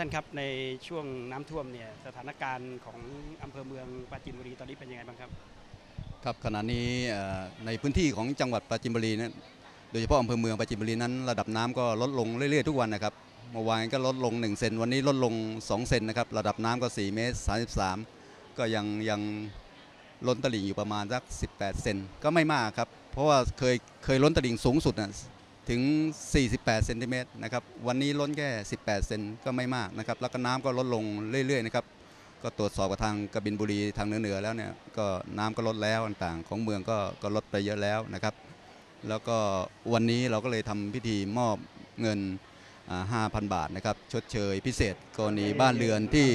ท่านครับในช่วงน้ำท่วมเนี่ยสถานการณ์ของอำเภอเมืองปราจีนบุรีตอนนี้เป็นยังไงบ้างครับ ครับขณะนี้ในพื้นที่ของจังหวัดปราจีนบุรีนั้นโดยเฉพาะอำเภอเมืองปราจีนบุรีนั้น ระดับน้ำก็ลดลงเรื่อยๆทุกวันนะครับเมื่อวานก็ลดลง 1 เซนวันนี้ลดลง 2 เซนนะครับระดับน้ำก็ 4 เมตร 33 ก็ยังยังล้นตลิ่งอยู่ประมาณสัก 18 เซนก็ไม่มากครับ เพราะว่าเคยเคยล้นตลิ่งสูงสุดนะ ถึง 48 เซนติเมตรนะครับ วันนี้ล้นแค่ 18 เซนก็ไม่มากนะครับ แล้วก็น้ำก็ลดลงเรื่อยๆนะครับ ก็ตรวจสอบกับทางกบินบุรีทางเหนือๆแล้วเนี่ย ก็น้ำก็ลดแล้วต่างๆ ของเมืองก็ก็ลดไปเยอะแล้วนะครับ แล้วก็วันนี้เราก็เลยทำพิธีมอบเงินอ่า5,000 บาทนะครับ ชดเชยพิเศษกรณีบ้านเรือนที่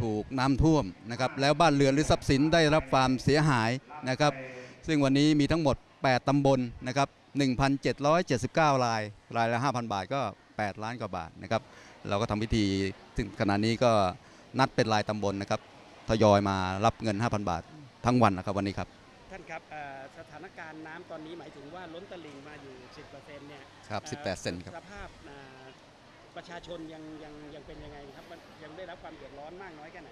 ถูกน้ำท่วมนะครับ แล้วบ้านเรือนหรือทรัพย์สินได้รับความเสียหายนะครับ ซึ่งวันนี้มีทั้งหมด 8ตำบลนะครับ 1,779 ราย รายละ 5,000 บาทก็ 8 ล้านกว่าบาทนะครับ เราก็ทำพิธีซึ่งขณะนี้ก็นัดเป็นรายตำบลนะครับ ทยอยมารับเงิน 5,000 บาททั้งวันนะครับวันนี้ครับ ท่านครับเอ่อสถานการณ์น้ำตอนนี้หมายถึงว่าล้นตลิ่งมาอยู่ 10%เนี่ยครับอ่อ18เซนครับ สภาพอ่าประชาชนยังยังยังเป็นยังไงครับมันยังได้รับความเดือดร้อนมากน้อยแค่ไหน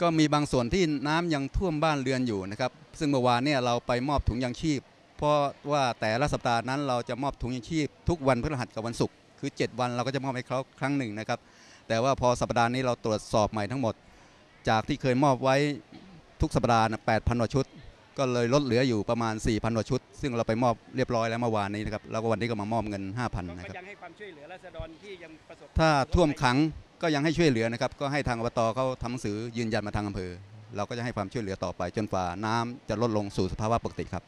ก็มีบางส่วนที่น้ำยังท่วมบ้านเรือนอยู่นะครับ ซึ่งเมื่อวานเนี่ยเราไปมอบถุงยางชีพ เพราะว่าแต่ละสัปดาห์นั้นเราจะมอบถุงยางชีพทุกวันพฤหัสกับวันศุกร์คือ 7 วันเราก็จะมอบให้เขาครั้งหนึ่งนะครับ แต่ว่าพอสัปดาห์นี้เราตรวจสอบใหม่ทั้งหมด จากที่เคยมอบไว้ทุกสัปดาห์นะ8,000กว่าชุด ก็เลยลดเหลืออยู่ประมาณ4,000กว่าชุด ซึ่งเราไปมอบเรียบร้อยแล้วเมื่อวานนี้นะครับแล้วก็วันนี้ก็มามอบเงิน 5,000ก็นะครับยังให้ความช่วยเหลือราษฎรที่ยังประสบถ้าท่วมขังก็ยังให้ช่วยเหลือนะครับก็ให้ทางอบตเขาทำหนังสือยืนยันมาทางอำเภอ เราก็จะให้ความช่วยเหลือต่อไปจนฝ่าน้ำจะลดลงสู่สภาวะปกติครับ